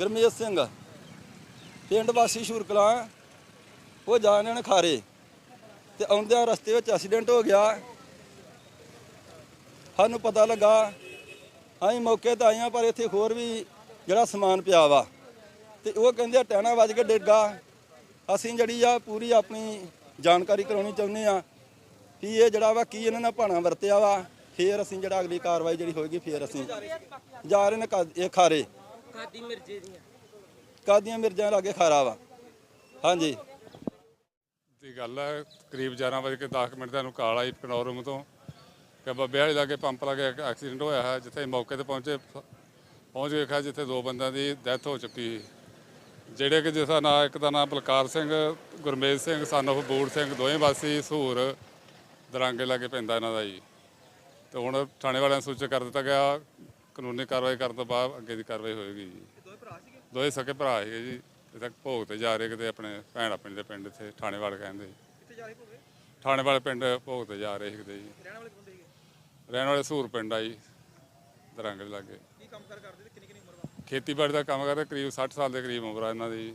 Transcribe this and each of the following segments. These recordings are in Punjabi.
ਗਰਮੇਸ਼ ਸਿੰਘ। ਪਿੰਡ ਵਾਸੀ ਸ਼ੂਰਕਲਾਂ, ਉਹ ਜਾ ਰਹੇ ਨੇ ਖਾਰੇ ਤੇ ਆਉਂਦਿਆਂ ਰਸਤੇ ਵਿੱਚ ਐਕਸੀਡੈਂਟ ਹੋ ਗਿਆ। ਸਾਨੂੰ ਪਤਾ ਲੱਗਾ, ਅਸੀਂ ਮੌਕੇ ਤੇ ਆਏ ਹਾਂ, ਪਰ ਇੱਥੇ ਹੋਰ ਵੀ ਜਿਹੜਾ ਸਮਾਨ ਪਿਆ ਵਾ। ਤੇ ਉਹ ਕਹਿੰਦੇ ਆ, ਟਹਿਣਾ ਵੱਜ ਕੇ ਡਿੱਗਾ। ਅਸੀਂ ਜਿਹੜੀ ਆ, ਪੂਰੀ ਆਪਣੀ ਜਾਣਕਾਰੀ ਕਰਾਉਣੀ ਚਾਹੁੰਦੇ ਆ ਕਿ ਇਹ ਜਿਹੜਾ ਵਾ, ਕੀ ਇਹਨਾਂ ਨੇ ਭਾਣਾ ਵਰਤਿਆ ਵਾ। ਫੇਰ ਅਸੀਂ ਜਿਹੜਾ ਅਗਲੀ ਕਾਰਵਾਈ ਜਿਹੜੀ ਹੋਏਗੀ, ਫੇਰ ਅਸੀਂ ਜਾ ਰਹੇ ਨੇ ਕਾ- ਇਹ ਖਾਰੇ ਕਾਦੀ ਮਿਰਜੇ ਦੀਆਂ? ਕਾਦੀਆਂ ਮਿਰਜਾਂ ਲਾਗੇ ਖਾਰਾ ਵਾ। ਹਾਂਜੀ। ਦੀ ਗੱਲ ਹੈ ਕਰੀਬ 11 ਵਜੇ ਕੇ 10 ਮਿੰਟ ਦਾ ਨੂੰ ਕਾਲ ਆਈ ਕਨੌਰ ਰੂਮ ਤੋਂ ਕਿ ਬੱਬੇ ਵਾਲੇ ਲਾਗੇ ਪੰਪ ਲਾਗੇ ਇੱਕ ਐਕਸੀਡੈਂਟ ਹੋਇਆ ਹੈ ਜਿੱਥੇ ਮੌਕੇ ਤੇ ਪਹੁੰਚੇ ਪਹੁੰਚ ਕੇ ਵੇਖਿਆ ਜਿੱਥੇ ਦੋ ਬੰਦਿਆਂ ਦੀ ਡੈਥ ਹੋ ਚੁੱਕੀ ਜਿਹੜੇ ਕਿ ਜਿਸ ਦਾ ਨਾਂ ਇੱਕ ਦਾ ਨਾਮ ਬਲਕਾਰ ਸਿੰਘ ਗੁਰਮੇਜ ਸਿੰਘ ਸਨ of ਬੂੜ ਸਿੰਘ ਦੋਵੇਂ ਵਾਸੀ ਸਹੂਰ ਦਰਾਂਗੇ ਲਾਗੇ ਪੈਂਦਾ ਇਹਨਾਂ ਦਾ ਜੀ। ਤੇ ਹੁਣ ਥਾਣੇ ਵਾਲਿਆਂ ਨੂੰ ਸੂਚਿਤ ਕਰ ਦਿੱਤਾ ਗਿਆ ਕਾਨੂੰਨੀ ਕਾਰਵਾਈ ਕਰਨ ਤੋਂ ਬਾਅਦ ਅੱਗੇ ਦੀ ਕਾਰਵਾਈ ਹੋਏਗੀ ਜੀ। ਦੋਵੇਂ ਸਕੇ ਭਰਾ ਸੀਗੇ ਜੀ। ਤੱਕ ਭੋਗ ਤੇ ਜਾ ਰਹੇ ਕਿਤੇ ਆਪਣੇ ਭੈਣ ਆਪਣੇ ਦੇ ਪਿੰਡ ਇੱਥੇ ਥਾਣੇ ਵਾਲੇ ਕਹਿੰਦੇ। ਕਿੱਥੇ ਜਾ ਰਹੇ ਭੋਗੇ ਥਾਣੇ ਵਾਲੇ ਪਿੰਡ ਭੋਗ ਤੇ ਜਾ ਰਹੇ ਸੀ ਕਿਤੇ ਜੀ। ਰਹਿਣ ਵਾਲੇ ਕਿੱਥੋਂ ਦੇ ਸੀਗੇ? ਰਹਿਣ ਵਾਲੇ ਸੂਰ ਪਿੰਡ ਆ ਜੀ ਦਰੰਗ ਦੇ ਲਾਗੇ। ਕੀ ਕੰਮ ਕਰ ਕਰਦੇ ਤੇ ਕਿੰਨੀ ਕਿੰਨੀ ਉਮਰ ਵਾ? ਖੇਤੀਬਾੜੀ ਦਾ ਕੰਮ ਕਰਦੇ ਕਰੀਬ 60 ਸਾਲ ਦੇ ਕਰੀਬ ਉਮਰ ਆ ਇਹਨਾਂ ਦੀ।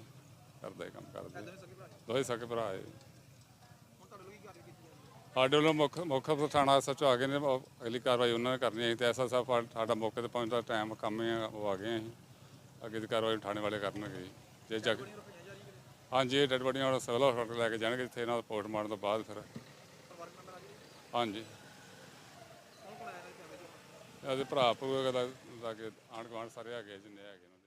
ਕਰਦੇ ਕੰਮ ਕਰਦੇ। ਦੋਵੇਂ ਸਕੇ ਭਰਾ? ਸਕੇ ਭਰਾ ਹੈ ਹੁਣ ਤੁਹਾਡੇ ਲੋਕ ਕੀ ਕਾਰਵਾਈ ਕੀਤੀ ਜਾਂਦੀ ਹੈ ਸਾਡੇ ਵੱਲੋਂ ਮੁੱਖ ਮੁੱਖ ਥਾਣਾ ਸੱਚੋ ਆ ਗਏ ਨੇ, ਉਹ ਅਗਲੀ ਕਾਰਵਾਈ ਉਹਨਾਂ ਨੇ ਕਰਨੀ ਹੈ। ਤੇ ਐਸਾ ਸਾਹਿਬ ਸਾਡਾ ਮੌਕੇ ਤੇ ਪਹੁੰਚਦਾ ਟਾਈਮ ਕੰਮ ਹੀ ਉਹ ਆ ਗਏ ਅਸੀਂ। ਅੱਗੇ ਦੀ ਕਾਰਵਾਈ ਥਾਣੇ ਵਾਲੇ ਕਰਨਗੇ ਜੀ। ਜੇ ਜਾ ਕੇ ਹਾਂਜੀ, ਇਹ ਡੈਡ ਬੋਡੀਆਂ ਹੁਣ ਸਿਵਲ ਹਸਪਤਾਲ ਲੈ ਕੇ ਜਾਣਗੇ ਜਿੱਥੇ ਇਹਨਾਂ ਦਾ ਮਾਰਨ ਤੋਂ ਬਾਅਦ ਫਿਰ। ਹਾਂਜੀ। ਇਹਦੇ ਭਰਾ ਭੂਆ ਦਾ ਲਾਗੇ ਆਂਢ ਗੁਆਂਢ ਸਾਰੇ ਹੈਗੇ ਜਿੰਨੇ ਹੈਗੇ ਨੇ।